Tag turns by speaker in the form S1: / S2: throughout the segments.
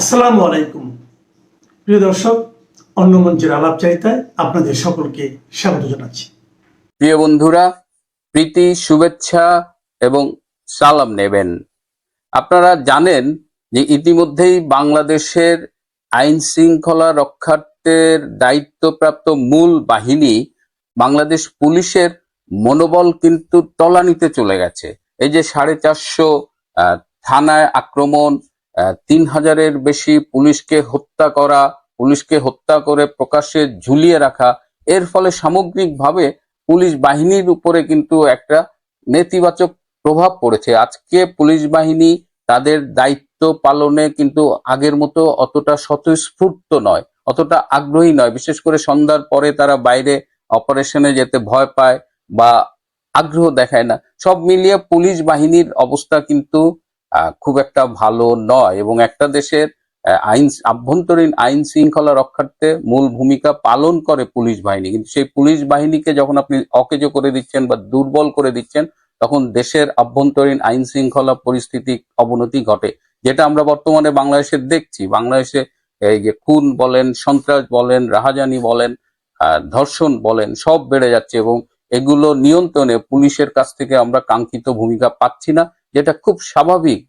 S1: আসসালামু আলাইকুম প্রিয় দর্শক অন্য মঞ্চের আলাপ চাইতায় আপনাদের সকলকে স্বাগত জানাচ্ছি প্রিয় বন্ধুরা প্রীতি শুভেচ্ছা এবং সালাম নেবেন আপনারা জানেন যে ইতিমধ্যেই বাংলাদেশের আইন শৃঙ্খলা রক্ষার্থের দায়িত্বপ্রাপ্ত মূল বাহিনী বাংলাদেশ পুলিশের মনোবল কিন্তু তলানিতে চলে গেছে এই যে সাড়ে চারশো থানায় আক্রমণ তিন হাজারের বেশি পুলিশকে হত্যা করা পুলিশকে হত্যা করে প্রকাশ্যে ঝুলিয়ে রাখা এর ফলে সামগ্রিকভাবে পুলিশ বাহিনীর উপরে কিন্তু একটা নেতিবাচক প্রভাব পড়েছে আজকে পুলিশ বাহিনী তাদের দায়িত্ব পালনে কিন্তু আগের মতো অতটা স্বতঃস্ফূর্ত নয় অতটা আগ্রহী নয় বিশেষ করে সন্ধ্যার পরে তারা বাইরে অপারেশনে যেতে ভয় পায় বা আগ্রহ দেখায় না সব মিলিয়ে পুলিশ বাহিনীর অবস্থা কিন্তু খুব একটা ভালো নয় এবং একটা দেশের আইন আভ্যন্তরীণ আইন শৃঙ্খলা রক্ষার্থে মূল ভূমিকা পালন করে পুলিশ বাহিনী কিন্তু সেই পুলিশ বাহিনীকে যখন আপনি অকেজো করে দিচ্ছেন বা দুর্বল করে দিচ্ছেন তখন দেশের আভ্যন্তরীণ আইন শৃঙ্খলা পরিস্থিতি অবনতি ঘটে যেটা আমরা বর্তমানে বাংলাদেশে দেখছি বাংলাদেশে এই যে খুন বলেন সন্ত্রাস বলেন রাহাজানি বলেন ধর্ষণ বলেন সব বেড়ে যাচ্ছে এবং এগুলো নিয়ন্ত্রণে পুলিশের কাছ থেকে আমরা কাঙ্ক্ষিত ভূমিকা পাচ্ছি না যেটা খুব স্বাভাবিক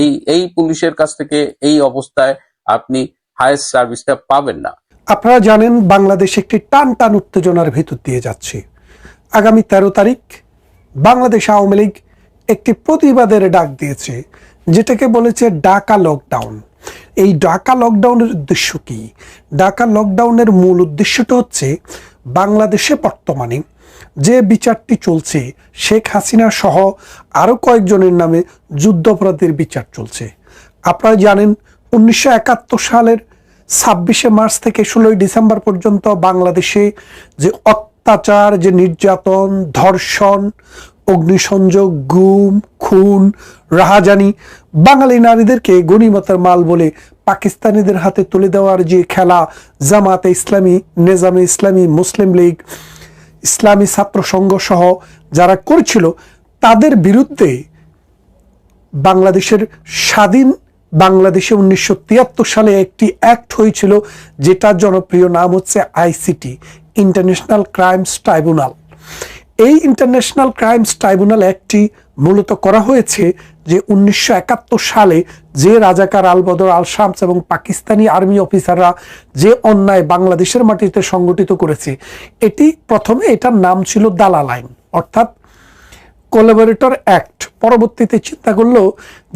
S1: এই এই পুলিশের কাছ থেকে এই অবস্থায় আপনি হায়েস্ট সার্ভিসটা পাবেন না আপনারা জানেন বাংলাদেশ একটি টান টান উত্তেজনার ভেতর দিয়ে যাচ্ছে আগামী ১৩ তারিখ বাংলাদেশ আওয়ামী লীগ একটি প্রতিবাদের ডাক দিয়েছে যেটাকে বলেছে ডাকা লকডাউন এই ডাকা লকডাউনের উদ্দেশ্য কি ডাকা লকডাউনের মূল উদ্দেশ্যটা হচ্ছে বাংলাদেশে বর্তমানে যে বিচারটি চলছে শেখ হাসিনা সহ আরও কয়েকজনের নামে যুদ্ধাপরাধের বিচার চলছে আপনারা জানেন উনিশশো সালের ছাব্বিশে মার্চ থেকে ষোলোই ডিসেম্বর পর্যন্ত বাংলাদেশে যে অত্যাচার যে নির্যাতন ধর্ষণ অগ্নিসংযোগ গুম খুন রাহাজানি বাঙালি নারীদেরকে গণিমতার মাল বলে পাকিস্তানিদের হাতে তুলে দেওয়ার যে খেলা জামাতে ইসলামী নেজামে ইসলামী মুসলিম লীগ ইসলামী ছাত্র সংঘ সহ যারা করছিল তাদের বিরুদ্ধে বাংলাদেশের স্বাধীন বাংলাদেশে উনিশশো সালে একটি অ্যাক্ট হয়েছিল যেটার জনপ্রিয় নাম হচ্ছে আইসিটি ইন্টারন্যাশনাল ক্রাইমস ট্রাইব্যুনাল এই ইন্টারন্যাশনাল ক্রাইমস ট্রাইব্যুনাল একটি মূলত করা হয়েছে যে উনিশশো সালে যে রাজাকার আলবদর আল শামস এবং পাকিস্তানি আর্মি অফিসাররা যে অন্যায় বাংলাদেশের মাটিতে সংগঠিত করেছে এটি প্রথমে এটার নাম ছিল দালাল আইন অর্থাৎ কোলাবোরেটর অ্যাক্ট পরবর্তীতে চিন্তা করলো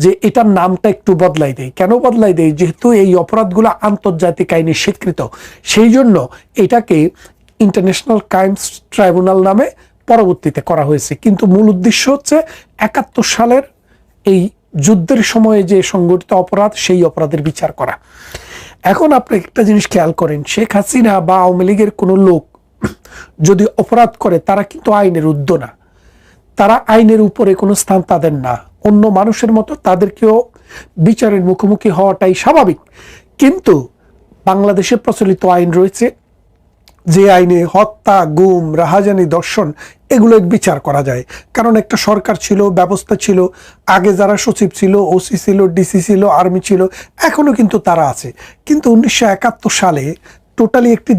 S1: যে এটার নামটা একটু বদলাই দেয় কেন বদলাই দেয় যেহেতু এই অপরাধগুলো আন্তর্জাতিক আইনে স্বীকৃত সেই জন্য এটাকে ইন্টারন্যাশনাল ক্রাইমস ট্রাইব্যুনাল নামে পরবর্তীতে করা হয়েছে কিন্তু মূল উদ্দেশ্য হচ্ছে একাত্তর সালের এই যুদ্ধের সময়ে যে সংগঠিত অপরাধ সেই অপরাধের বিচার করা এখন আপনি একটা জিনিস খেয়াল করেন শেখ হাসিনা বা আওয়ামী লীগের কোনো লোক যদি অপরাধ করে তারা কিন্তু আইনের উদ্য না তারা আইনের উপরে কোনো স্থান তাদের না অন্য মানুষের মতো তাদেরকেও বিচারের মুখোমুখি হওয়াটাই স্বাভাবিক কিন্তু বাংলাদেশে প্রচলিত আইন রয়েছে যে আইনে হত্যা গুম রাহাজানি দর্শন এগুলোর বিচার করা যায় কারণ একটা সরকার ছিল ব্যবস্থা ছিল আগে যারা সচিব ছিল ওসি ছিল ডিসি ছিল আর্মি ছিল এখনও কিন্তু তারা আছে কিন্তু উনিশশো সালে টোটালি একটি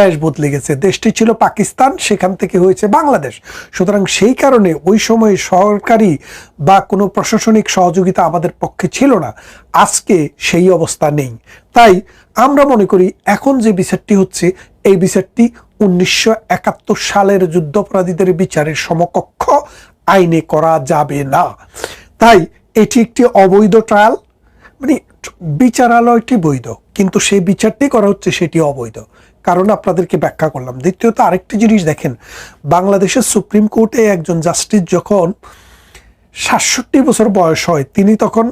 S1: দেশ বদলে গেছে দেশটি ছিল পাকিস্তান সেখান থেকে হয়েছে বাংলাদেশ সুতরাং সেই কারণে ওই সময়ে সরকারি বা কোনো প্রশাসনিক সহযোগিতা আমাদের পক্ষে ছিল না আজকে সেই অবস্থা নেই তাই আমরা মনে করি এখন যে বিচারটি হচ্ছে এই বিচারটি উনিশশো সালের যুদ্ধাপরাধীদের বিচারের সমকক্ষ আইনে করা যাবে না তাই এটি একটি অবৈধ ট্রায়াল মানে বিচারালয়টি বৈধ কিন্তু সেই বিচারটি করা হচ্ছে সেটি অবৈধ কারণ আপনাদেরকে ব্যাখ্যা করলাম দ্বিতীয়ত আরেকটি জিনিস দেখেন বাংলাদেশের সুপ্রিম কোর্টে একজন জাস্টিস যখন সাতষট্টি বছর বয়স হয় তিনি তখন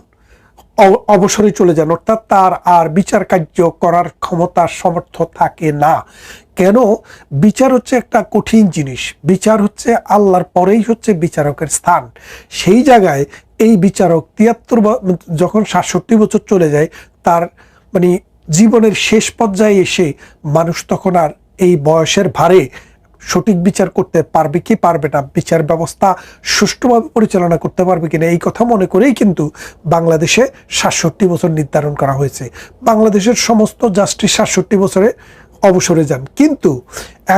S1: অবসরে চলে যান অর্থাৎ তার আর বিচার কার্য করার ক্ষমতা সমর্থ থাকে না কেন বিচার হচ্ছে একটা কঠিন জিনিস বিচার হচ্ছে আল্লাহর পরেই হচ্ছে বিচারকের স্থান সেই জায়গায় এই বিচারক তিয়াত্তর যখন সাতষট্টি বছর চলে যায় তার মানে জীবনের শেষ পর্যায়ে এসে মানুষ তখন আর এই বয়সের ভারে সঠিক বিচার করতে পারবে কি পারবে না বিচার ব্যবস্থা সুষ্ঠুভাবে পরিচালনা করতে পারবে কিনা এই কথা মনে করেই কিন্তু বাংলাদেশে সাতষট্টি বছর নির্ধারণ করা হয়েছে বাংলাদেশের সমস্ত জাস্টিস সাতষট্টি বছরে অবসরে যান কিন্তু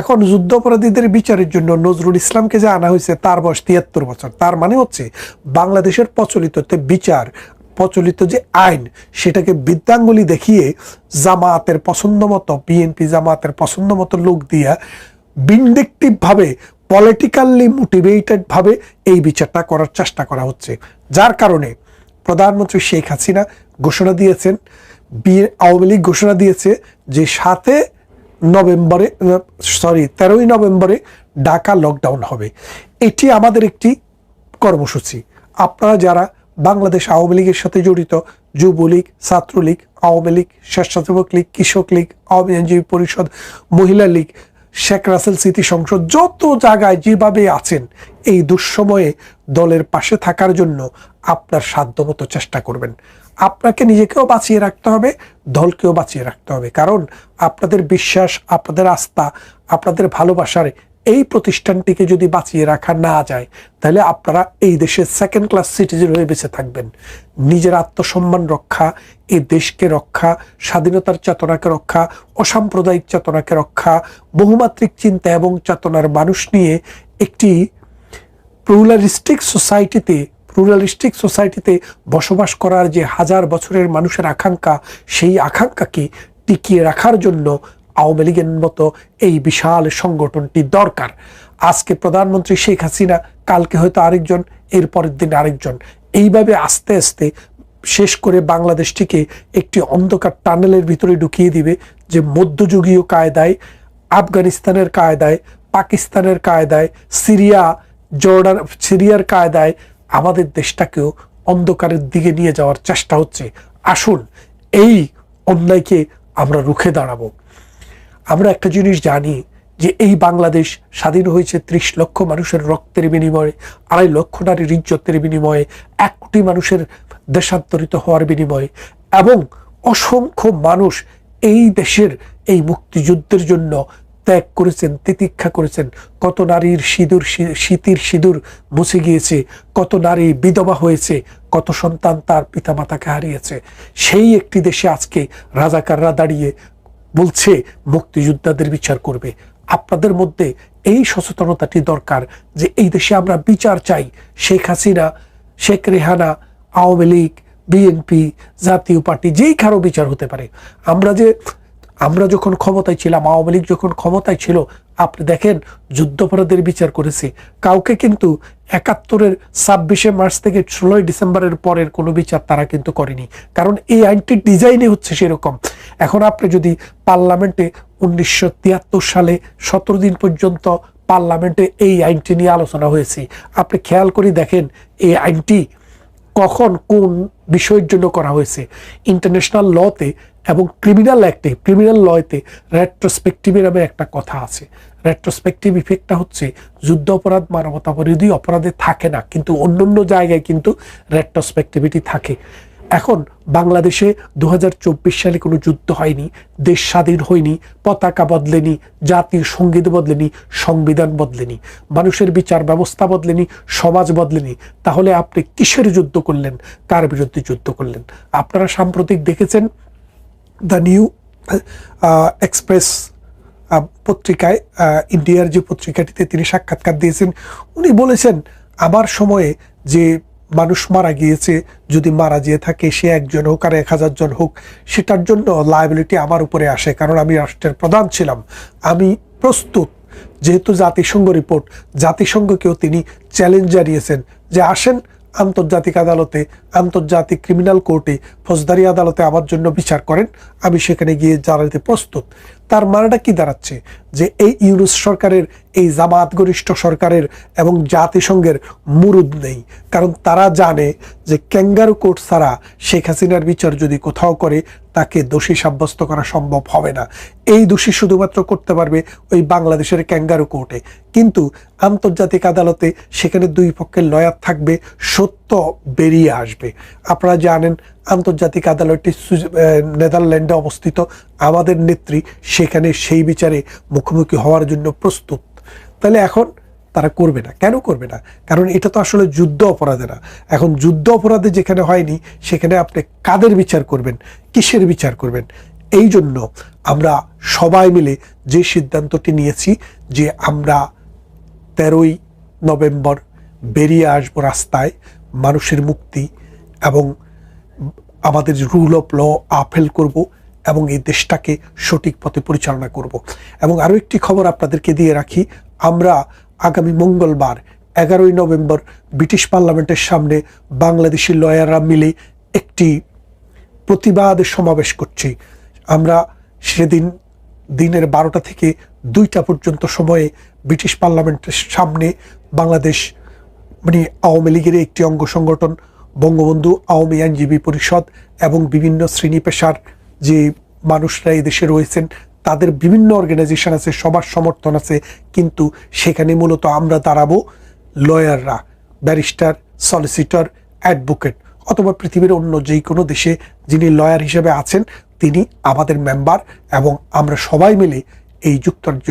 S1: এখন যুদ্ধাপরাধীদের বিচারের জন্য নজরুল ইসলামকে যে আনা হয়েছে তার বয়স তিয়াত্তর বছর তার মানে হচ্ছে বাংলাদেশের প্রচলিত বিচার প্রচলিত যে আইন সেটাকে বিদ্যাঙ্গুলি দেখিয়ে জামায়াতের পছন্দ মতো বিএনপি জামায়াতের পছন্দ মতো লোক দিয়া ভিন্ডিকটিভভাবে পলিটিক্যালি মোটিভেটেডভাবে এই বিচারটা করার চেষ্টা করা হচ্ছে যার কারণে প্রধানমন্ত্রী শেখ হাসিনা ঘোষণা দিয়েছেন বিয়ের আওয়ামী লীগ ঘোষণা দিয়েছে যে সাথে নভেম্বরে সরি তেরোই নভেম্বরে ঢাকা লকডাউন হবে এটি আমাদের একটি কর্মসূচি আপনারা যারা বাংলাদেশ আওয়ামী লীগের সাথে জড়িত যুবলীগ ছাত্রলীগ আওয়ামী লীগ স্বেচ্ছাসেবক লীগ কৃষক লীগ আওয়ামী আইনজীবী পরিষদ মহিলা লীগ শেখ রাসেল স্মৃতি সংসদ যত জায়গায় যেভাবে আছেন এই দুঃসময়ে দলের পাশে থাকার জন্য আপনার সাধ্যমতো চেষ্টা করবেন আপনাকে নিজেকেও বাঁচিয়ে রাখতে হবে দলকেও বাঁচিয়ে রাখতে হবে কারণ আপনাদের বিশ্বাস আপনাদের আস্থা আপনাদের ভালোবাসার এই প্রতিষ্ঠানটিকে যদি বাঁচিয়ে রাখা না যায় তাহলে আপনারা এই দেশের সেকেন্ড ক্লাস সিটিজেন হয়ে বেঁচে থাকবেন নিজের আত্মসম্মান রক্ষা এই দেশকে রক্ষা স্বাধীনতার চেতনাকে রক্ষা অসাম্প্রদায়িক চেতনাকে রক্ষা বহুমাত্রিক চিন্তা এবং চেতনার মানুষ নিয়ে একটি প্রুলারিস্টিক সোসাইটিতে রুরালিস্টিক সোসাইটিতে বসবাস করার যে হাজার বছরের মানুষের আকাঙ্ক্ষা সেই আকাঙ্ক্ষাকে টিকিয়ে রাখার জন্য আওয়ামী লীগের মতো এই বিশাল সংগঠনটি দরকার আজকে প্রধানমন্ত্রী শেখ হাসিনা কালকে হয়তো আরেকজন এরপরের দিন আরেকজন এইভাবে আস্তে আস্তে শেষ করে বাংলাদেশটিকে একটি অন্ধকার টানেলের ভিতরে ঢুকিয়ে দিবে যে মধ্যযুগীয় কায়দায় আফগানিস্তানের কায়দায় পাকিস্তানের কায়দায় সিরিয়া জর্ডান সিরিয়ার কায়দায় আমাদের দেশটাকেও অন্ধকারের দিকে নিয়ে যাওয়ার চেষ্টা হচ্ছে আসুন এই অন্যায়কে আমরা রুখে দাঁড়াবো আমরা একটা জিনিস জানি যে এই বাংলাদেশ স্বাধীন হয়েছে ত্রিশ লক্ষ মানুষের রক্তের বিনিময়ে আড়াই লক্ষ নারীর ইজ্জতের বিনিময়ে এক কোটি মানুষের দেশান্তরিত হওয়ার বিনিময়ে এবং অসংখ্য মানুষ এই দেশের এই মুক্তিযুদ্ধের জন্য ত্যাগ করেছেন তিতিক্ষা করেছেন কত নারীর সিঁদুর শীতির সিঁদুর মুছে গিয়েছে কত নারী বিধবা হয়েছে কত সন্তান তার পিতামাতাকে হারিয়েছে সেই একটি দেশে আজকে রাজাকাররা দাঁড়িয়ে বলছে মুক্তিযোদ্ধাদের বিচার করবে আপনাদের মধ্যে এই সচেতনতাটি দরকার যে এই দেশে আমরা বিচার চাই Sheikh Hasina Sheikh Rehana Awami League BNP Jatiya Party যেই কারো বিচার হতে পারে আমরা যে আমরা যখন ক্ষমতায় ছিলাম আওয়ামী লীগ যখন ক্ষমতায় ছিল আপনি দেখেন যুদ্ধপরাধের বিচার করেছি কাউকে কিন্তু একাত্তরের ছাব্বিশে মার্চ থেকে ষোলোই ডিসেম্বরের পরের কোনো বিচার তারা কিন্তু করেনি কারণ এই আইনটির ডিজাইনে হচ্ছে সেরকম এখন আপনি যদি পার্লামেন্টে উনিশশো সালে সতেরো দিন পর্যন্ত পার্লামেন্টে এই আইনটি নিয়ে আলোচনা হয়েছে আপনি খেয়াল করে দেখেন এই আইনটি কখন কোন বিষয়ের জন্য করা হয়েছে ইন্টারন্যাশনাল লতে এবং ক্রিমিনাল অ্যাক্টে ক্রিমিনাল লয়তে রেট্রোস্পেকটিভে নামে একটা কথা আছে রেট্রোস্পেকটিভ ইফেক্টটা হচ্ছে যুদ্ধ অপরাধ মানবতাপরিধি অপরাধে থাকে না কিন্তু অন্য অন্য জায়গায় কিন্তু রেট্রোস্পেকটিভিটি থাকে এখন বাংলাদেশে দু সালে কোনো যুদ্ধ হয়নি দেশ স্বাধীন হয়নি পতাকা বদলেনি জাতীয় সঙ্গীত বদলেনি সংবিধান বদলেনি মানুষের বিচার ব্যবস্থা বদলেনি সমাজ বদলেনি তাহলে আপনি কিসের যুদ্ধ করলেন কার বিরুদ্ধে যুদ্ধ করলেন আপনারা সাম্প্রতিক দেখেছেন দ্য নিউ এক্সপ্রেস পত্রিকায় ইন্ডিয়ার uh, যে পত্রিকাটিতে তিনি সাক্ষাৎকার দিয়েছেন উনি বলেছেন আমার সময়ে যে মানুষ মারা গিয়েছে যদি মারা যেয়ে থাকে সে একজন হোক আর এক হাজার জন হোক সেটার জন্য লাইবিলিটি আমার উপরে আসে কারণ আমি রাষ্ট্রের প্রধান ছিলাম আমি প্রস্তুত যেহেতু জাতিসংঘ রিপোর্ট জাতিসংঘকেও তিনি চ্যালেঞ্জ জানিয়েছেন যে আসেন আন্তর্জাতিক আদালতে আন্তর্জাতিক ক্রিমিনাল কোর্টে ফৌজদারি আদালতে আমার জন্য বিচার করেন আমি সেখানে গিয়ে জানাতে প্রস্তুত তার মানেটা কি দাঁড়াচ্ছে যে এই ইউনুস সরকারের এই জামাত গরিষ্ঠ সরকারের এবং জাতিসংঘের মুরুদ নেই কারণ তারা জানে যে ক্যাঙ্গারু কোর্ট ছাড়া শেখ হাসিনার বিচার যদি কোথাও করে তাকে দোষী সাব্যস্ত করা সম্ভব হবে না এই দোষী শুধুমাত্র করতে পারবে ওই বাংলাদেশের ক্যাঙ্গারু কোর্টে কিন্তু আন্তর্জাতিক আদালতে সেখানে দুই পক্ষের লয়ার থাকবে সত্য বেরিয়ে আসবে আপনারা জানেন আন্তর্জাতিক আদালতটি নেদারল্যান্ডে অবস্থিত আমাদের নেত্রী সেখানে সেই বিচারে মুখোমুখি হওয়ার জন্য প্রস্তুত তাহলে এখন তারা করবে না কেন করবে না কারণ এটা তো আসলে যুদ্ধ অপরাধে না এখন যুদ্ধ অপরাধে যেখানে হয়নি সেখানে আপনি কাদের বিচার করবেন কিসের বিচার করবেন এই জন্য আমরা সবাই মিলে যে সিদ্ধান্তটি নিয়েছি যে আমরা তেরোই নভেম্বর বেরিয়ে আসবো রাস্তায় মানুষের মুক্তি এবং আমাদের রুল অফ ল আপেল করব এবং এই দেশটাকে সঠিক পথে পরিচালনা করব এবং আরও একটি খবর আপনাদেরকে দিয়ে রাখি আমরা আগামী মঙ্গলবার এগারোই নভেম্বর ব্রিটিশ পার্লামেন্টের সামনে বাংলাদেশি লয়াররা মিলে একটি প্রতিবাদ সমাবেশ করছি আমরা সেদিন দিনের বারোটা থেকে দুইটা পর্যন্ত সময়ে ব্রিটিশ পার্লামেন্টের সামনে বাংলাদেশ মানে আওয়ামী লীগের একটি অঙ্গ সংগঠন বঙ্গবন্ধু আওয়ামী আইনজীবী পরিষদ এবং বিভিন্ন শ্রেণী পেশার যে মানুষরা এদেশে রয়েছেন তাদের বিভিন্ন অর্গানাইজেশন আছে সবার সমর্থন আছে কিন্তু সেখানে মূলত আমরা দাঁড়াবো লয়াররা ব্যারিস্টার সলিসিটর অ্যাডভোকেট অথবা পৃথিবীর অন্য যে কোনো দেশে যিনি লয়ার হিসেবে আছেন তিনি আমাদের মেম্বার এবং আমরা সবাই মিলে এই যুক্তরাজ্য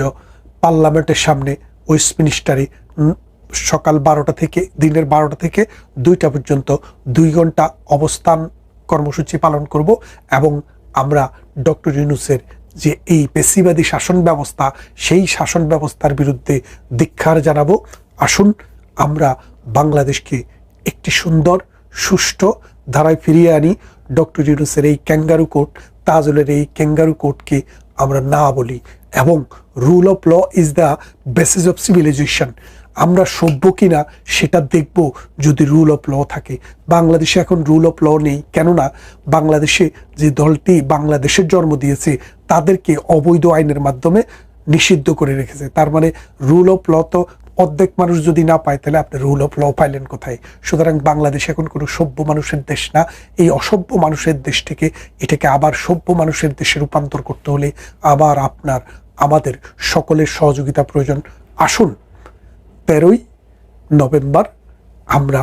S1: পার্লামেন্টের সামনে ওয়েস্টমিনিস্টারে সকাল বারোটা থেকে দিনের বারোটা থেকে দুইটা পর্যন্ত দুই ঘন্টা অবস্থান কর্মসূচি পালন করব এবং আমরা ডক্টর ইউনুসের যে এই পেশিবাদী শাসন ব্যবস্থা সেই শাসন ব্যবস্থার বিরুদ্ধে দীক্ষার জানাবো আসুন আমরা বাংলাদেশকে একটি সুন্দর সুষ্ঠু ধারায় ফিরিয়ে আনি ডক্টর ইউনুসের এই ক্যাঙ্গারু কোর্ট তাজলের এই ক্যাঙ্গারু কোর্টকে আমরা না বলি এবং rule of law is the basis of civilisation আমরা সভ্য কিনা সেটা দেখব যদি রুল অফ ল থাকে বাংলাদেশে এখন রুল অফ ল নেই কেননা বাংলাদেশে যে দলটি বাংলাদেশের জন্ম দিয়েছে তাদেরকে অবৈধ আইনের মাধ্যমে নিষিদ্ধ করে রেখেছে তার মানে রুল অফ ল তো অর্ধেক মানুষ যদি না পায় তাহলে আপনি রুল অফ ল পাইলেন কোথায় সুতরাং বাংলাদেশ এখন কোনো সভ্য মানুষের দেশ না এই অসভ্য মানুষের দেশ থেকে এটাকে আবার সভ্য মানুষের দেশে রূপান্তর করতে হলে আবার আপনার আমাদের সকলের সহযোগিতা প্রয়োজন আসুন তেরোই নভেম্বর আমরা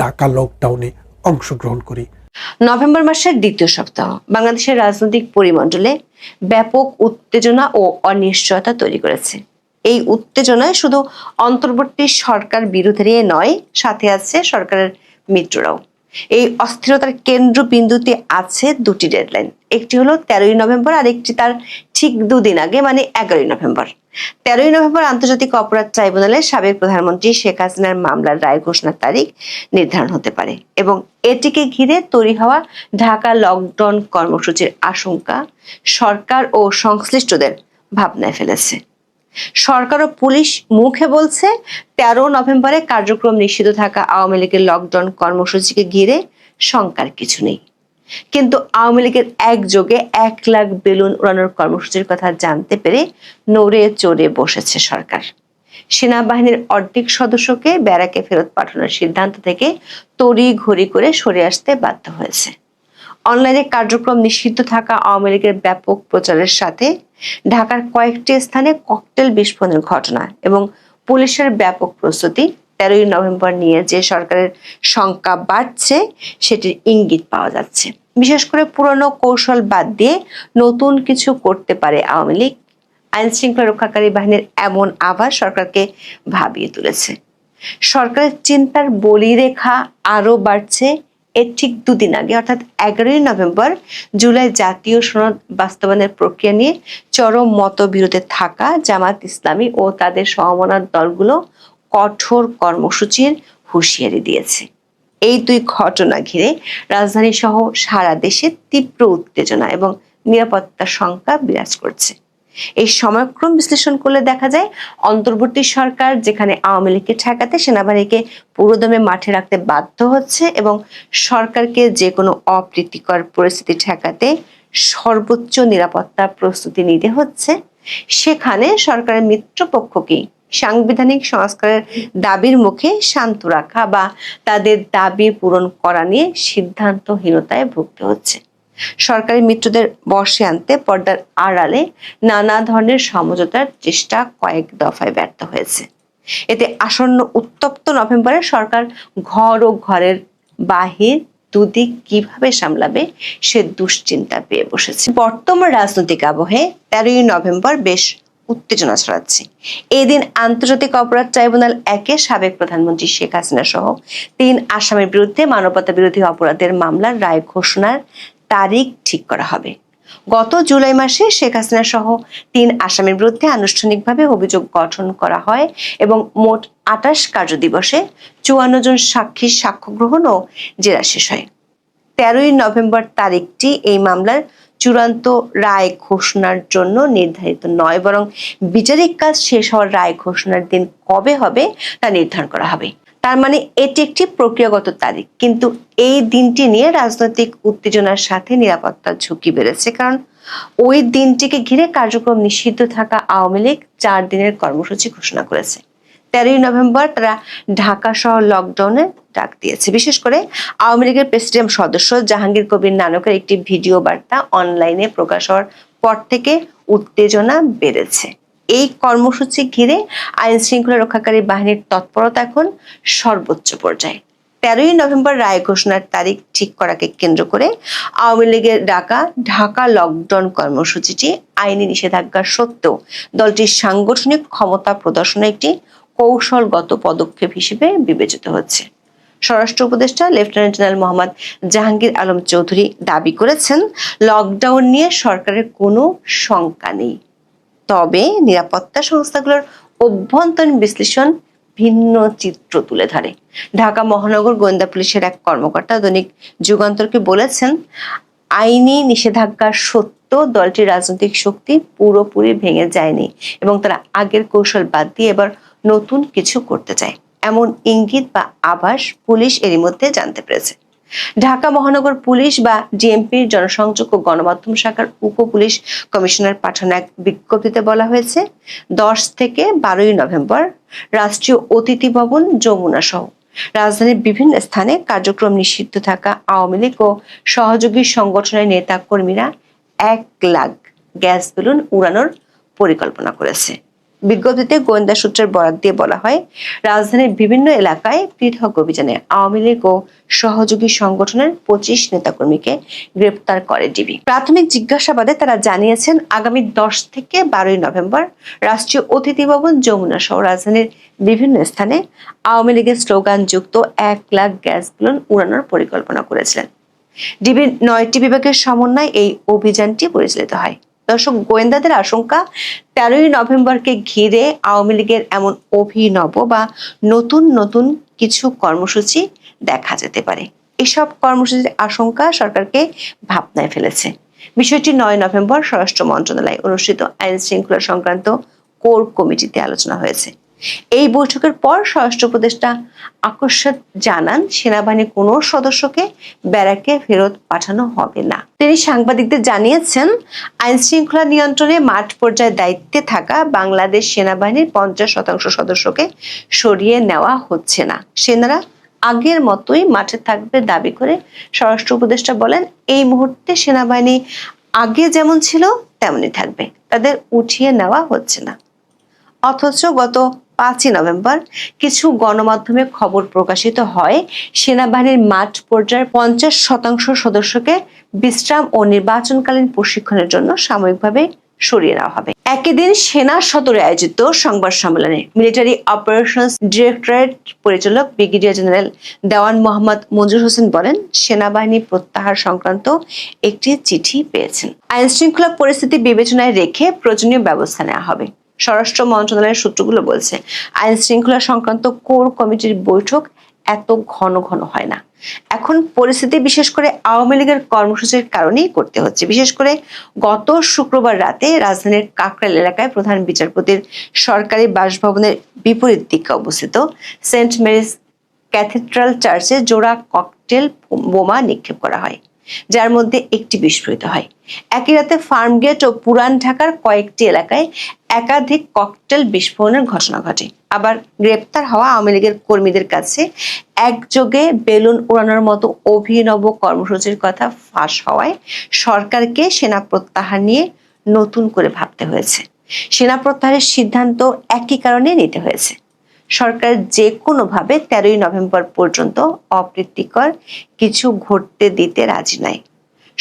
S1: ঢাকা লকডাউনে অংশগ্রহণ করি
S2: নভেম্বর মাসের দ্বিতীয় সপ্তাহ বাংলাদেশের রাজনৈতিক পরিমণ্ডলে ব্যাপক উত্তেজনা ও অনিশ্চয়তা তৈরি করেছে এই উত্তেজনায় শুধু অন্তর্বর্তী সরকার বিরোধীরা ইয়ে নয় সাথে আছে সরকারের মিত্ররাও এই অস্থিরতার কেন্দ্রবিন্দুতে আছে দুটি ডেডলাইন একটি হলো তেরোই নভেম্বর আর একটি তার ঠিক দুদিন আগে মানে এগারোই নভেম্বর তেরোই নভেম্বর আন্তর্জাতিক অপরাধ ট্রাইব্যুনালে সাবেক প্রধানমন্ত্রী শেখ হাসিনার মামলার রায় ঘোষণার তারিখ নির্ধারণ হতে পারে এবং এটিকে ঘিরে তৈরি হওয়া ঢাকা লকডাউন কর্মসূচির আশঙ্কা সরকার ও সংশ্লিষ্টদের ভাবনায় ফেলেছে সরকার ও পুলিশ মুখে বলছে তেরো নভেম্বরে কার্যক্রম নিষিদ্ধ থাকা আওয়ামী লীগের লকডাউন কর্মসূচিকে ঘিরে শঙ্কার কিছু নেই কিন্তু আওয়ামী লীগের একযোগে এক লাখ বেলুন উড়ানোর কর্মসূচির কথা জানতে পেরে নড়ে চড়ে বসেছে সরকার সেনাবাহিনীর অর্ধেক সদস্যকে ব্যারাকে ফেরত পাঠানোর সিদ্ধান্ত থেকে তড়ি ঘড়ি করে সরে আসতে বাধ্য হয়েছে অনলাইনে কার্যক্রম নিষিদ্ধ থাকা আওয়ামী লীগের ব্যাপক প্রচারের সাথে ঢাকার কয়েকটি স্থানে ককটেল বিস্ফোরণের ঘটনা এবং পুলিশের ব্যাপক প্রস্তুতি তেরোই নভেম্বর নিয়ে যে সরকারের শঙ্কা বাড়ছে সেটির ইঙ্গিত পাওয়া যাচ্ছে বিশেষ করে পুরনো কৌশল বাদ দিয়ে নতুন কিছু করতে পারে আওয়ামী লীগ আইন শৃঙ্খলা রক্ষাকারী বাহিনীর এমন আভাস সরকারকে ভাবিয়ে তুলেছে সরকারের চিন্তার বলি রেখা আরও বাড়ছে এর ঠিক দুদিন আগে অর্থাৎ এগারোই নভেম্বর জুলাই জাতীয় সনদ বাস্তবায়নের প্রক্রিয়া নিয়ে চরম মতবিরোধে থাকা জামাত ইসলামী ও তাদের সমমনার দলগুলো কঠোর কর্মসূচির হুঁশিয়ারি দিয়েছে এই দুই ঘটনা ঘিরে রাজধানী সহ সারা দেশে তীব্র উত্তেজনা এবং নিরাপত্তার শঙ্কা বিরাজ করছে এই সময়ক্রম বিশ্লেষণ করলে দেখা যায় অন্তর্বর্তী সরকার যেখানে আওয়ামী লীগকে ঠেকাতে সেনাবাহিনীকে পুরোদমে মাঠে রাখতে বাধ্য হচ্ছে এবং সরকারকে যে কোনো অপ্রীতিকর পরিস্থিতি ঠেকাতে সর্বোচ্চ নিরাপত্তা প্রস্তুতি নিতে হচ্ছে সেখানে সরকারের মিত্রপক্ষকেই সাংবিধানিক সংস্কারের দাবির মুখে শান্ত রাখা বা তাদের দাবি পূরণ করা নিয়ে সিদ্ধান্তহীনতায় ভুগতে হচ্ছে সরকারি মিত্রদের বর্ষে আনতে পর্দার আড়ালে নানা ধরনের সমঝোতার চেষ্টা কয়েক দফায় ব্যর্থ হয়েছে এতে আসন্ন উত্তপ্ত নভেম্বরে সরকার ঘর ও ঘরের বাহির দুদিক কিভাবে সামলাবে সে দুশ্চিন্তা পেয়ে বসেছে বর্তমান রাজনৈতিক আবহে তেরোই নভেম্বর বেশ উত্তেজনা ছড়াচ্ছে এদিন আন্তর্জাতিক অপরাধ ট্রাইব্যুনাল একে সাবেক প্রধানমন্ত্রী শেখ হাসিনা সহ তিন আসামের বিরুদ্ধে মানবতা বিরোধী অপরাধের মামলার রায় ঘোষণার তারিখ ঠিক করা হবে গত জুলাই মাসে শেখ হাসিনা সহ তিন আসামের বিরুদ্ধে আনুষ্ঠানিকভাবে অভিযোগ গঠন করা হয় এবং মোট আটাশ কার্যদিবসে চুয়ান্ন জন সাক্ষীর সাক্ষ্য গ্রহণ ও জেরা শেষ হয় তেরোই নভেম্বর তারিখটি এই মামলার চূড়ান্ত রায় ঘোষণার জন্য নির্ধারিত নয় বরং বিচারিক কাজ শেষ হওয়ার রায় ঘোষণার দিন কবে হবে তা নির্ধারণ করা হবে তার মানে এটি একটি প্রক্রিয়াগত তারিখ কিন্তু এই দিনটি নিয়ে রাজনৈতিক উত্তেজনার সাথে নিরাপত্তার ঝুঁকি বেড়েছে কারণ ওই দিনটিকে ঘিরে কার্যক্রম নিষিদ্ধ থাকা আওয়ামী লীগ চার দিনের কর্মসূচি ঘোষণা করেছে তেরোই নভেম্বর তারা ঢাকা সহ লকডাউনে ডাক দিয়েছে বিশেষ করে আওয়ামী লীগের প্রেসিডিয়াম সদস্য জাহাঙ্গীর কবির নানকের একটি ভিডিও বার্তা অনলাইনে প্রকাশ হওয়ার পর থেকে উত্তেজনা বেড়েছে এই কর্মসূচি ঘিরে আইন শৃঙ্খলা রক্ষাকারী বাহিনীর তৎপরতা এখন সর্বোচ্চ পর্যায়ে তেরোই নভেম্বর রায় ঘোষণার তারিখ ঠিক করাকে কেন্দ্র করে আওয়ামী লীগের ডাকা ঢাকা লকডাউন কর্মসূচিটি আইনি নিষেধাজ্ঞা সত্ত্বেও দলটির সাংগঠনিক ক্ষমতা প্রদর্শনে একটি কৌশলগত পদক্ষেপ হিসেবে বিবেচিত হচ্ছে স্বরাষ্ট্র উপদেষ্টা লেফটেন্যান্ট জেনারেল মোহাম্মদ জাহাঙ্গীর আলম চৌধুরী দাবি করেছেন লকডাউন নিয়ে সরকারের কোনো শঙ্কা নেই তবে নিরাপত্তা সংস্থাগুলোর অভ্যন্তরীণ বিশ্লেষণ ভিন্ন চিত্র তুলে ধরে ঢাকা মহানগর গোয়েন্দা পুলিশের এক কর্মকর্তা দৈনিক যুগান্তরকে বলেছেন আইনি নিষেধাজ্ঞার সত্য দলটির রাজনৈতিক শক্তি পুরোপুরি ভেঙে যায়নি এবং তারা আগের কৌশল বাদ দিয়ে এবার নতুন কিছু করতে চায় এমন ইঙ্গিত বা আভাস পুলিশ এরই মধ্যে জানতে পেরেছে ঢাকা মহানগর পুলিশ বা ডিএমপির জনসংযোগ ও গণমাধ্যম শাখার উপ পুলিশ কমিশনার পাঠানো এক বিজ্ঞপ্তিতে বলা হয়েছে দশ থেকে বারোই নভেম্বর রাষ্ট্রীয় অতিথি ভবন যমুনা সহ রাজধানীর বিভিন্ন স্থানে কার্যক্রম নিষিদ্ধ থাকা আওয়ামী লীগ ও সহযোগী সংগঠনের নেতা কর্মীরা এক লাখ গ্যাস বেলুন উড়ানোর পরিকল্পনা করেছে বিজ্ঞপ্তিতে গোয়েন্দা সূত্রের বরাত দিয়ে বলা হয় রাজধানীর বিভিন্ন এলাকায় পৃথক অভিযানে আওয়ামী লীগ ও সহযোগী সংগঠনের পঁচিশ নেতাকর্মীকে গ্রেপ্তার করে ডিবি প্রাথমিক জিজ্ঞাসাবাদে তারা জানিয়েছেন আগামী দশ থেকে বারোই নভেম্বর রাষ্ট্রীয় অতিথি ভবন যমুনা সহ রাজধানীর বিভিন্ন স্থানে আওয়ামী লীগের স্লোগান যুক্ত এক লাখ গ্যাস বেলুন উড়ানোর পরিকল্পনা করেছিলেন ডিবির নয়টি বিভাগের সমন্বয়ে এই অভিযানটি পরিচালিত হয় দর্শক গোয়েন্দাদের আশঙ্কা তেরোই নভেম্বরকে ঘিরে আওয়ামী লীগের এমন অভিনব বা নতুন নতুন কিছু কর্মসূচি দেখা যেতে পারে এসব কর্মসূচির আশঙ্কা সরকারকে ভাবনায় ফেলেছে বিষয়টি নয় নভেম্বর স্বরাষ্ট্র মন্ত্রণালয়ে অনুষ্ঠিত আইন শৃঙ্খলা সংক্রান্ত কোর কমিটিতে আলোচনা হয়েছে এই বৈঠকের পর স্বরাষ্ট্র উপদেষ্টা আকস্মাত জানান সেনাবাহিনীর কোন সদস্যকে ব্যারাকে ফেরত পাঠানো হবে না তিনি সাংবাদিকদের জানিয়েছেন আইন শৃঙ্খলা নিয়ন্ত্রণে মাঠ পর্যায়ে দায়িত্বে থাকা বাংলাদেশ সেনাবাহিনীর পঞ্চাশ শতাংশ সদস্যকে সরিয়ে নেওয়া হচ্ছে না সেনারা আগের মতোই মাঠে থাকবে দাবি করে স্বরাষ্ট্র উপদেষ্টা বলেন এই মুহূর্তে সেনাবাহিনী আগে যেমন ছিল তেমনই থাকবে তাদের উঠিয়ে নেওয়া হচ্ছে না অথচ গত পাঁচই নভেম্বর কিছু গণমাধ্যমে খবর প্রকাশিত হয় সেনাবাহিনীর মাঠ পর্যায়ের পঞ্চাশ শতাংশ সদস্যকে বিশ্রাম ও নির্বাচনকালীন প্রশিক্ষণের জন্য সাময়িকভাবে সরিয়ে নেওয়া হবে একই দিন সেনা সদরে আয়োজিত সংবাদ সম্মেলনে মিলিটারি অপারেশনস ডিরেক্টরেট পরিচালক ব্রিগেডিয়ার জেনারেল দেওয়ান মোহাম্মদ মঞ্জুর হোসেন বলেন সেনাবাহিনী প্রত্যাহার সংক্রান্ত একটি চিঠি পেয়েছেন আইন শৃঙ্খলা পরিস্থিতি বিবেচনায় রেখে প্রয়োজনীয় ব্যবস্থা নেওয়া হবে স্বরাষ্ট্র মন্ত্রণালয়ের সূত্রগুলো বলছে আইন শৃঙ্খলা সংক্রান্ত কোর কমিটির বৈঠক এত ঘন ঘন হয় না এখন পরিস্থিতি বিশেষ করে আওয়ামী লীগের কর্মসূচির কারণেই করতে হচ্ছে বিশেষ করে গত শুক্রবার রাতে রাজধানীর কাকরাইল এলাকায় প্রধান বিচারপতির সরকারি বাসভবনের বিপরীত দিকে অবস্থিত সেন্ট মেরিস ক্যাথিড্রাল চার্চে জোড়া ককটেল বোমা নিক্ষেপ করা হয় যার মধ্যে একটি বিস্ফোরিত হয় একই রাতে ফার্মগেট ও পুরান ঢাকার কয়েকটি এলাকায় একাধিক ককটেল বিস্ফোরণের ঘটনা ঘটে আবার গ্রেপ্তার হওয়া আওয়ামী লীগের কর্মীদের কাছে একযোগে বেলুন উড়ানোর মতো অভিনব কর্মসূচির কথা ফাঁস হওয়ায় সরকারকে সেনা প্রত্যাহার নিয়ে নতুন করে ভাবতে হয়েছে সেনা প্রত্যাহারের সিদ্ধান্ত একই কারণে নিতে হয়েছে সরকার যে কোনোভাবে তেরোই নভেম্বর পর্যন্ত অপ্রীতিকর কিছু ঘটতে দিতে রাজি নয়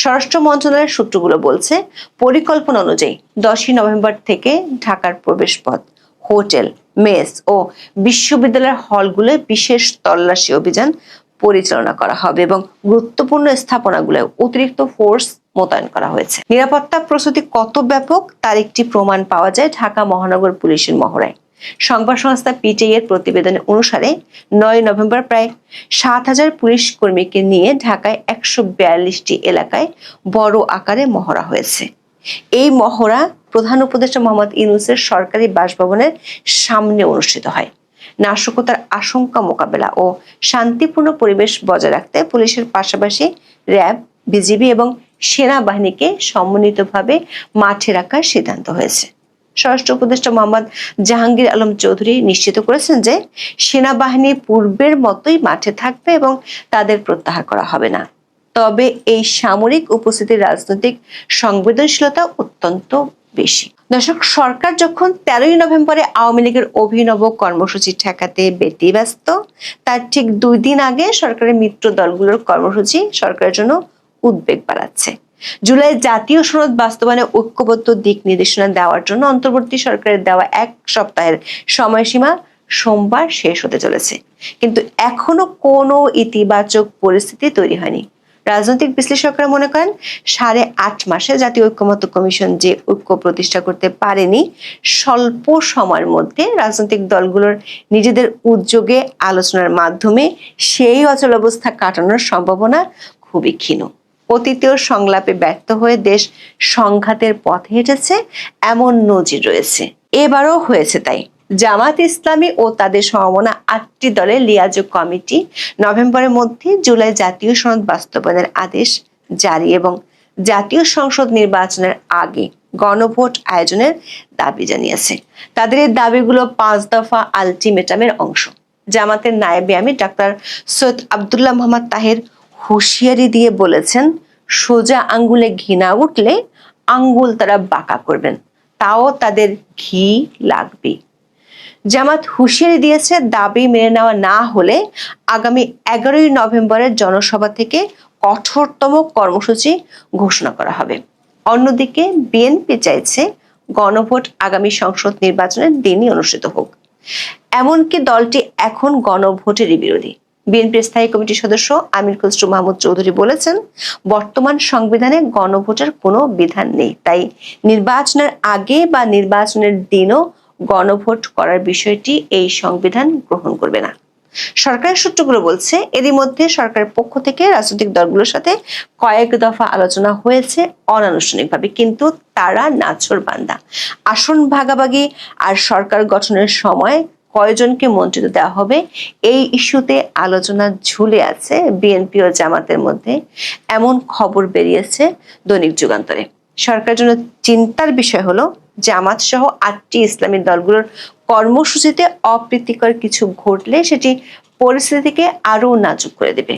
S2: স্বরাষ্ট্র মন্ত্রণালয়ের সূত্রগুলো বলছে পরিকল্পনা অনুযায়ী দশই নভেম্বর থেকে ঢাকার প্রবেশপথ হোটেল মেস ও বিশ্ববিদ্যালয়ের হলগুলোয় বিশেষ তল্লাশি অভিযান পরিচালনা করা হবে এবং গুরুত্বপূর্ণ স্থাপনাগুলোয় অতিরিক্ত ফোর্স মোতায়েন করা হয়েছে নিরাপত্তা প্রস্তুতি কত ব্যাপক তার একটি প্রমাণ পাওয়া যায় ঢাকা মহানগর পুলিশের মহড়ায় সংবাদ সংস্থা পিটিআই এর প্রতিবেদন অনুসারে নয় নভেম্বর প্রায় সাত হাজার পুলিশ কর্মীকে নিয়ে ঢাকায় একশো বিয়াল্লিশটি এলাকায় বড় আকারে মহড়া হয়েছে এই মহড়া প্রধান উপদেষ্টা মোহাম্মদ ইউনুসের সরকারি বাসভবনের সামনে অনুষ্ঠিত হয় নাশকতার আশঙ্কা মোকাবেলা ও শান্তিপূর্ণ পরিবেশ বজায় রাখতে পুলিশের পাশাপাশি র্যাব বিজিবি এবং সেনাবাহিনীকে সমন্বিতভাবে মাঠে রাখার সিদ্ধান্ত হয়েছে স্বরাষ্ট্র উপদেষ্টা মোহাম্মদ জাহাঙ্গীর আলম চৌধুরী নিশ্চিত করেছেন যে সেনাবাহিনী পূর্বের মতোই মাঠে থাকবে এবং তাদের প্রত্যাহার করা হবে না তবে এই সামরিক উপস্থিতির রাজনৈতিক সংবেদনশীলতা অত্যন্ত বেশি দর্শক সরকার যখন তেরোই নভেম্বরে আওয়ামী লীগের অভিনব কর্মসূচি ঠেকাতে ব্যতিব্যস্ত তার ঠিক দুই দিন আগে সরকারের মিত্র দলগুলোর কর্মসূচি সরকারের জন্য উদ্বেগ বাড়াচ্ছে জুলাই জাতীয় সনদ বাস্তবায়নে ঐক্যবদ্ধ দিক নির্দেশনা দেওয়ার জন্য অন্তর্বর্তী সরকারের দেওয়া এক সপ্তাহের সময়সীমা সোমবার শেষ হতে চলেছে কিন্তু এখনো কোনো ইতিবাচক পরিস্থিতি তৈরি হয়নি রাজনৈতিক বিশ্লেষকরা মনে করেন সাড়ে আট মাসে জাতীয় ঐক্যমত্য কমিশন যে ঐক্য প্রতিষ্ঠা করতে পারেনি স্বল্প সময়ের মধ্যে রাজনৈতিক দলগুলোর নিজেদের উদ্যোগে আলোচনার মাধ্যমে সেই অচল অবস্থা কাটানোর সম্ভাবনা খুবই ক্ষীণ অতীতীয় সংলাপে ব্যর্থ হয়ে দেশ সংঘাতের পথে হেঁটেছে এমন নজির রয়েছে এবারও হয়েছে তাই জামাত ইসলামী ও তাদের সমমনা আটটি দলে লিয়াজু কমিটি নভেম্বরের মধ্যে জুলাই জাতীয় সনদ বাস্তবায়নের আদেশ জারি এবং জাতীয় সংসদ নির্বাচনের আগে গণভোট আয়োজনের দাবি জানিয়েছে তাদের এই দাবিগুলো পাঁচ দফা আলটিমেটামের অংশ জামাতের নায়েবে আমি ডাক্তার সৈয়দ আবদুল্লাহ মোহাম্মদ তাহের হুঁশিয়ারি দিয়ে বলেছেন সোজা আঙ্গুলে ঘি না উঠলে আঙ্গুল তারা বাঁকা করবেন তাও তাদের ঘি লাগবে জামাত হুঁশিয়ারি দিয়েছে দাবি মেনে নেওয়া না হলে আগামী এগারোই নভেম্বরের জনসভা থেকে কঠোরতম কর্মসূচি ঘোষণা করা হবে অন্যদিকে বিএনপি চাইছে গণভোট আগামী সংসদ নির্বাচনের দিনই অনুষ্ঠিত হোক এমনকি দলটি এখন গণভোটেরই বিরোধী বিএনপির স্থায়ী কমিটির সদস্য আমির খসরু মাহমুদ চৌধুরী বলেছেন বর্তমান সংবিধানে গণভোটের কোনো বিধান নেই তাই নির্বাচনের আগে বা নির্বাচনের দিনও গণভোট করার বিষয়টি এই সংবিধান গ্রহণ করবে না সরকারের সূত্রগুলো বলছে এরই মধ্যে সরকারের পক্ষ থেকে রাজনৈতিক দলগুলোর সাথে কয়েক দফা আলোচনা হয়েছে অনানুষ্ঠানিকভাবে কিন্তু তারা নাছর বান্দা আসন ভাগাভাগি আর সরকার গঠনের সময় কয়জনকে মন্ত্রিত দেওয়া হবে এই ইস্যুতে আলোচনা ঝুলে আছে বিএনপি ও জামাতের মধ্যে এমন খবর বেরিয়েছে দৈনিক যুগান্তরে সরকারের জন্য চিন্তার বিষয় হলো জামাত সহ আটটি ইসলামী দলগুলোর কর্মসূচিতে অপ্রীতিকর কিছু ঘটলে সেটি পরিস্থিতিকে আরও নাজুক করে দেবে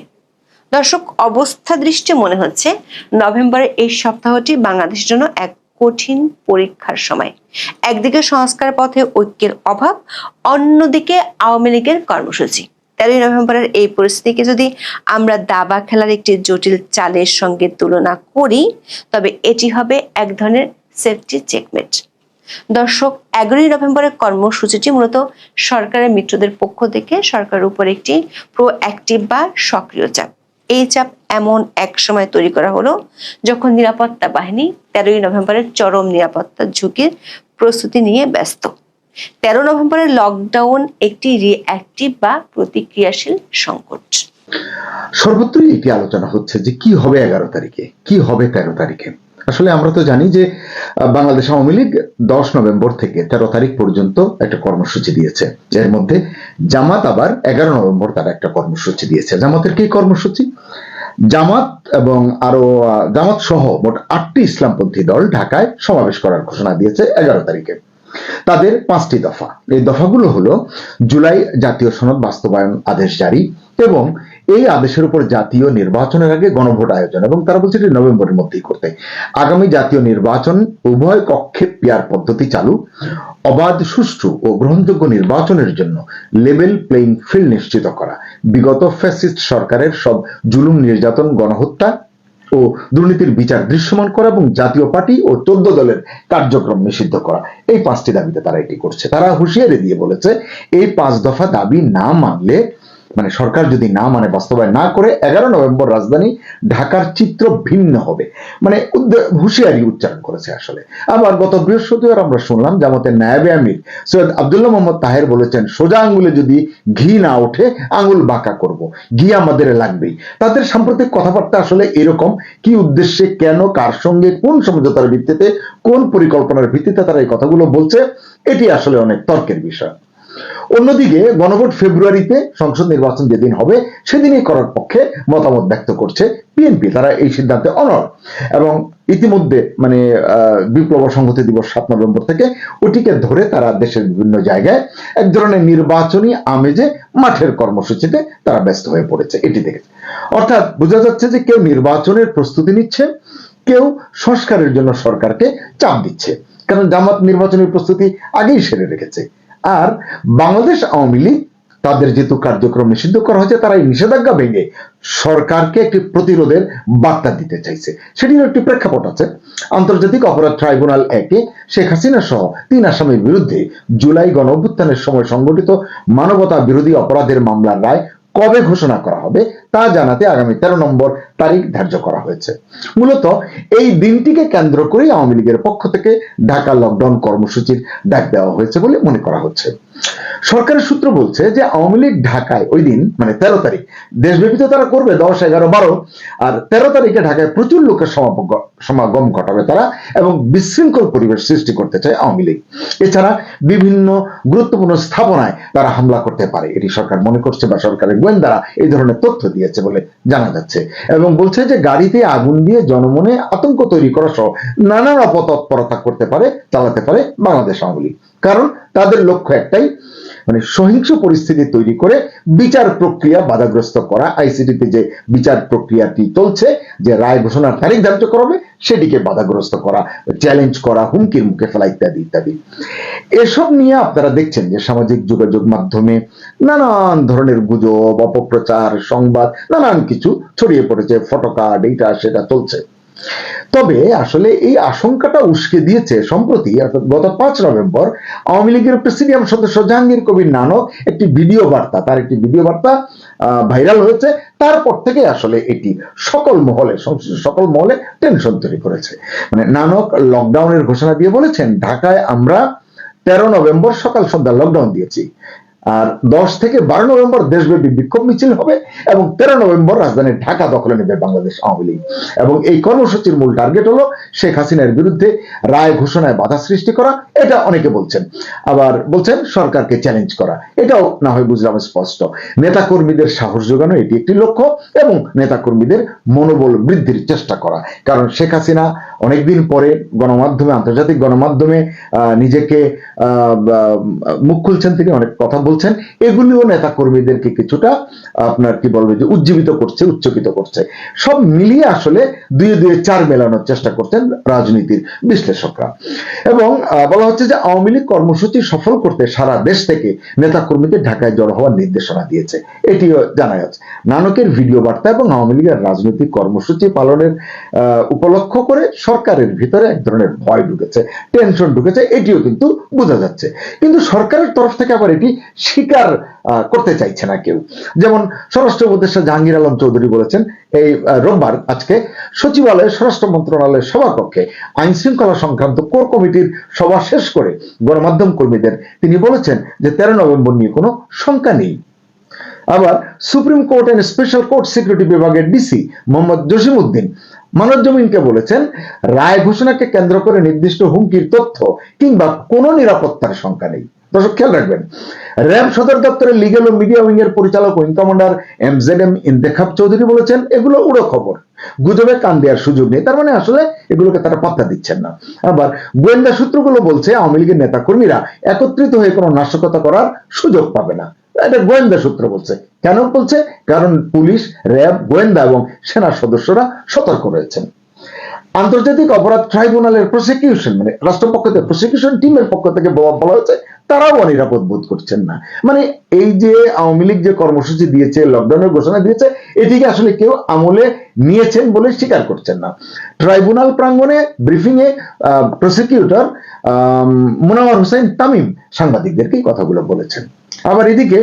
S2: দর্শক অবস্থা দৃষ্টি মনে হচ্ছে নভেম্বরের এই সপ্তাহটি বাংলাদেশের জন্য এক কঠিন পরীক্ষার সময় একদিকে সংস্কার পথে ঐক্যের অভাব অন্যদিকে আওয়ামী লীগের কর্মসূচি তেরোই নভেম্বরের এই পরিস্থিতিকে যদি আমরা দাবা খেলার একটি জটিল চালের সঙ্গে তুলনা করি তবে এটি হবে এক ধরনের সেফটি চেকমেট দর্শক এগারোই নভেম্বরের কর্মসূচিটি মূলত সরকারের মিত্রদের পক্ষ থেকে সরকারের উপর একটি প্রো অ্যাক্টিভ বা সক্রিয় চাপ এই চাপ এমন এক সময় তৈরি করা হলো যখন নিরাপত্তা বাহিনী তেরোই নভেম্বরের চরম নিরাপত্তা ঝুঁকির প্রস্তুতি নিয়ে ব্যস্ত তেরো নভেম্বরের লকডাউন একটি রিঅ্যাক্টিভ বা প্রতিক্রিয়াশীল সংকট সর্বত্রই এটি আলোচনা হচ্ছে যে কি হবে এগারো তারিখে কি হবে তেরো তারিখে আসলে আমরা তো জানি যে বাংলাদেশ আওয়ামী লীগ দশ নভেম্বর থেকে তেরো তারিখ পর্যন্ত একটা কর্মসূচি দিয়েছে এর মধ্যে জামাত আবার এগারো নভেম্বর তারা একটা কর্মসূচি দিয়েছে জামাতের কি কর্মসূচি জামাত এবং আরো জামাত সহ মোট আটটি ইসলামপন্থী দল ঢাকায় সমাবেশ করার ঘোষণা দিয়েছে এগারো তারিখে তাদের পাঁচটি দফা এই দফাগুলো হলো জুলাই জাতীয় সনদ বাস্তবায়ন আদেশ জারি এবং এই আদেশের উপর জাতীয় নির্বাচনের আগে গণভোট আয়োজন এবং তারা বলছে এটি নভেম্বরের মধ্যেই করতে আগামী জাতীয় নির্বাচন উভয় কক্ষে পেয়ার পদ্ধতি চালু অবাধ সুষ্ঠু ও গ্রহণযোগ্য নির্বাচনের জন্য লেভেল প্লেইং ফিল্ড নিশ্চিত করা বিগত ফ্যাসিস্ট সরকারের সব জুলুম নির্যাতন গণহত্যা ও দুর্নীতির বিচার দৃশ্যমান করা এবং জাতীয় পার্টি ও চোদ্দ দলের কার্যক্রম নিষিদ্ধ করা এই পাঁচটি দাবিতে তারা এটি করছে তারা হুঁশিয়ারি দিয়ে বলেছে এই পাঁচ দফা দাবি না মানলে মানে সরকার যদি না মানে বাস্তবায়ন না করে এগারো নভেম্বর রাজধানী ঢাকার চিত্র ভিন্ন হবে মানে হুঁশিয়ারি উচ্চারণ করেছে আসলে আবার গত বৃহস্পতিবার আমরা শুনলাম জামাতের নায়াবে আমির সৈয়দ আবদুল্লাহ মোহাম্মদ তাহের বলেছেন সোজা আঙুলে যদি ঘি না ওঠে আঙুল বাঁকা করব ঘি আমাদের লাগবেই তাদের সাম্প্রতিক কথাবার্তা আসলে এরকম কি উদ্দেশ্যে কেন কার সঙ্গে কোন সমঝোতার ভিত্তিতে কোন পরিকল্পনার ভিত্তিতে তারা এই কথাগুলো বলছে এটি আসলে অনেক তর্কের বিষয় অন্যদিকে গণভোট ফেব্রুয়ারিতে সংসদ নির্বাচন যেদিন হবে সেদিনই করার পক্ষে মতামত ব্যক্ত করছে বিএনপি তারা এই সিদ্ধান্তে অনর এবং ইতিমধ্যে মানে বিপ্লব সংহতি দিবস সাত নভেম্বর থেকে ওটিকে ধরে তারা দেশের বিভিন্ন জায়গায় এক ধরনের নির্বাচনী আমেজে মাঠের কর্মসূচিতে তারা ব্যস্ত হয়ে পড়েছে এটি দেখে অর্থাৎ বোঝা যাচ্ছে যে কেউ নির্বাচনের প্রস্তুতি নিচ্ছে কেউ সংস্কারের জন্য সরকারকে চাপ দিচ্ছে কারণ জামাত নির্বাচনের প্রস্তুতি আগেই সেরে রেখেছে আর বাংলাদেশ আওয়ামী লীগ তাদের যেহেতু কার্যক্রম নিষিদ্ধ করা হয়েছে তারা এই নিষেধাজ্ঞা ভেঙে সরকারকে একটি প্রতিরোধের বার্তা দিতে চাইছে সেটির একটি প্রেক্ষাপট আছে আন্তর্জাতিক অপরাধ ট্রাইব্যুনাল একে শেখ হাসিনা সহ তিন আসামির বিরুদ্ধে জুলাই গণ অভ্যুত্থানের সময় সংগঠিত মানবতা বিরোধী অপরাধের মামলার রায় কবে ঘোষণা করা হবে তা জানাতে আগামী তেরো নম্বর তারিখ ধার্য করা হয়েছে মূলত এই দিনটিকে কেন্দ্র করে আওয়ামী লীগের পক্ষ থেকে ঢাকা লকডাউন কর্মসূচির ডাক দেওয়া হয়েছে বলে মনে করা হচ্ছে সরকারের সূত্র বলছে যে আওয়ামী লীগ ঢাকায় ওই দিন মানে তেরো তারিখ দেশব্যাপী তো তারা করবে দশ এগারো বারো আর তেরো তারিখে ঢাকায় প্রচুর লোকের সমাগম ঘটাবে তারা এবং বিশৃঙ্খল পরিবেশ সৃষ্টি করতে চায় আওয়ামী লীগ এছাড়া বিভিন্ন গুরুত্বপূর্ণ স্থাপনায় তারা হামলা করতে পারে এটি সরকার মনে করছে বা সরকারের গোয়েন্দারা এই ধরনের তথ্য দিয়েছে বলে জানা যাচ্ছে এবং বলছে যে গাড়িতে আগুন দিয়ে জনমনে আতঙ্ক তৈরি করা সহ নানান অপতৎপরতা করতে পারে চালাতে পারে বাংলাদেশ আওয়ামী লীগ কারণ তাদের লক্ষ্য একটাই মানে সহিংস পরিস্থিতি তৈরি করে বিচার প্রক্রিয়া বাধাগ্রস্ত করা আইসিটিতে যে বিচার প্রক্রিয়াটি চলছে যে রায় ঘোষণার তারিখ ধার্য করবে সেটিকে বাধাগ্রস্ত করা চ্যালেঞ্জ করা হুমকির মুখে ফেলা ইত্যাদি ইত্যাদি এসব নিয়ে আপনারা দেখছেন যে সামাজিক যোগাযোগ মাধ্যমে নানান ধরনের গুজব অপপ্রচার সংবাদ নানান কিছু ছড়িয়ে পড়েছে ফটোকার্ড এইটা সেটা চলছে তবে আসলে এই আশঙ্কাটা উস্কে দিয়েছে সম্প্রতি গত পাঁচ নভেম্বর আওয়ামী লীগের প্রেসিডিয়াম সদস্য জাহাঙ্গীর কবির নানক একটি ভিডিও বার্তা তার একটি ভিডিও বার্তা ভাইরাল হয়েছে তারপর থেকে আসলে এটি সকল মহলে সকল মহলে টেনশন তৈরি করেছে মানে নানক লকডাউনের ঘোষণা দিয়ে বলেছেন ঢাকায় আমরা তেরো নভেম্বর সকাল সন্ধ্যা লকডাউন দিয়েছি আর দশ থেকে বারো নভেম্বর দেশব্যাপী বিক্ষোভ মিছিল হবে এবং তেরো নভেম্বর রাজধানী ঢাকা দখলে নেবে বাংলাদেশ আওয়ামী লীগ এবং এই কর্মসূচির মূল টার্গেট হলো শেখ হাসিনার বিরুদ্ধে রায় ঘোষণায় বাধা সৃষ্টি করা এটা অনেকে বলছেন আবার বলছেন সরকারকে চ্যালেঞ্জ করা এটাও না হয় বুঝলাম স্পষ্ট নেতা কর্মীদের সাহস যোগানো এটি একটি লক্ষ্য এবং নেতা কর্মীদের মনোবল বৃদ্ধির চেষ্টা করা কারণ শেখ হাসিনা অনেকদিন পরে গণমাধ্যমে আন্তর্জাতিক গণমাধ্যমে নিজেকে মুখ খুলছেন তিনি অনেক কথা বলছেন এগুলিও নেতা কর্মীদেরকে কিছুটা আপনার কি বলবে যে উজ্জীবিত করছে উচ্চকিত করছে সব মিলিয়ে আসলে দুয়ে দুয়ে চার মেলানোর চেষ্টা করছেন রাজনীতির বিশ্লেষকরা এবং বলা হচ্ছে যে আওয়ামী লীগ কর্মসূচি সফল করতে সারা দেশ থেকে নেতা কর্মীদের ঢাকায় জড়ো হওয়ার নির্দেশনা দিয়েছে এটিও জানা যাচ্ছে নানকের ভিডিও বার্তা এবং আওয়ামী লীগের রাজনৈতিক কর্মসূচি পালনের উপলক্ষ করে সরকারের ভিতরে এক ধরনের ভয় ঢুকেছে টেনশন ঢুকেছে এটিও কিন্তু বোঝা যাচ্ছে কিন্তু সরকারের তরফ থেকে আবার এটি স্বীকার করতে চাইছে না কেউ যেমন স্বরাষ্ট্র উপদেষ্টা জাহাঙ্গীর আলম চৌধুরী বলেছেন এই রোববার আজকে সচিবালয়ে স্বরাষ্ট্র মন্ত্রণালয়ের সভাকক্ষে আইন শৃঙ্খলা সংক্রান্ত কোর কমিটির সভা শেষ করে গণমাধ্যম কর্মীদের তিনি বলেছেন যে তেরো নভেম্বর নিয়ে কোনো শঙ্কা নেই আবার supreme court and special court security বিভাগের ডিসি মোহাম্মদ জসিম উদ্দিন মানবজমিনকে বলেছেন রায় ঘোষণাকে কেন্দ্র করে নির্দিষ্ট হুমকির তথ্য কিংবা কোনো নিরাপত্তার সংখ্যা নেই দর্শক খেয়াল রাখবেন র্যাব সদর দপ্তরের লিগেল ও মিডিয়া উইং এর পরিচালক wing commander M Z M Intekhab Chowdhury বলেছেন এগুলো উড়ো খবর গুজবে কান দেওয়ার সুযোগ নেই তার মানে আসলে এগুলোকে তারা পাত্তা দিচ্ছেন না আবার গোয়েন্দা সূত্রগুলো বলছে আওয়ামী লীগের নেতা কর্মীরা একত্রিত হয়ে কোনো নাশকতা করার সুযোগ পাবে না এটা গোয়েন্দা সূত্র বলছে কেন বলছে কারণ পুলিশ র্যাব গোয়েন্দা এবং সেনা সদস্যরা সতর্ক রয়েছেন আন্তর্জাতিক অপরাধ ট্রাইব্যুনালের প্রসিকিউশন মানে রাষ্ট্রপক্ষ থেকে প্রসিকিউশন টিমের পক্ষ থেকে বলা হয়েছে তারাও অনিরাপদ বোধ করছেন না মানে এই যে আওয়ামী লীগ যে কর্মসূচি দিয়েছে লকডাউনের ঘোষণা দিয়েছে এটিকে আসলে কেউ আমলে নিয়েছেন বলে স্বীকার করছেন না ট্রাইব্যুনাল প্রাঙ্গনে ব্রিফিং এ প্রসিকিউটর মুনাওয়ার হোসেন তামিম সাংবাদিকদেরকে কথাগুলো বলেছেন আবার এদিকে